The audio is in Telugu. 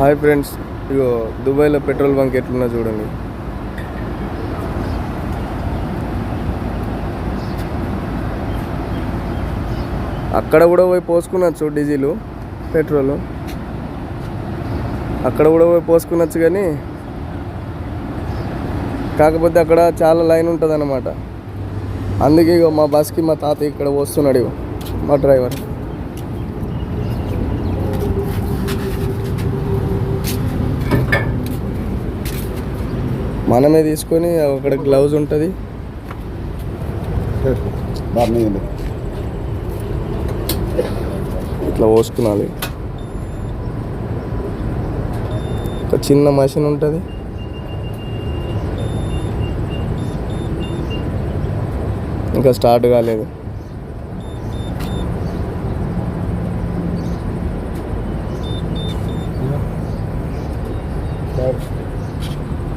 హాయ్ ఫ్రెండ్స్ ఇగో దుబాయ్లో పెట్రోల్ బంక్ ఎట్లున్నా చూడండి. అక్కడ కూడా పోయి పోసుకున్నచ్చు డీజిల్ పెట్రోలు. అక్కడ కూడా పోయి పోసుకున్నచ్చు కానీ కాకపోతే అక్కడ చాలా లైన్ ఉంటుంది అన్నమాట అందుకే ఇగో మా బస్కి మా తాత ఇక్కడ వస్తున్నాడు ఇగో మా డ్రైవర్. మనమే తీసుకొని అక్కడ గ్లౌజ్ ఉంటుంది. ఇట్లా పోసుకునాలి. ఒక చిన్న మషిన్ ఉంటుంది. ఇంకా స్టార్ట్ కాలేదు. సార్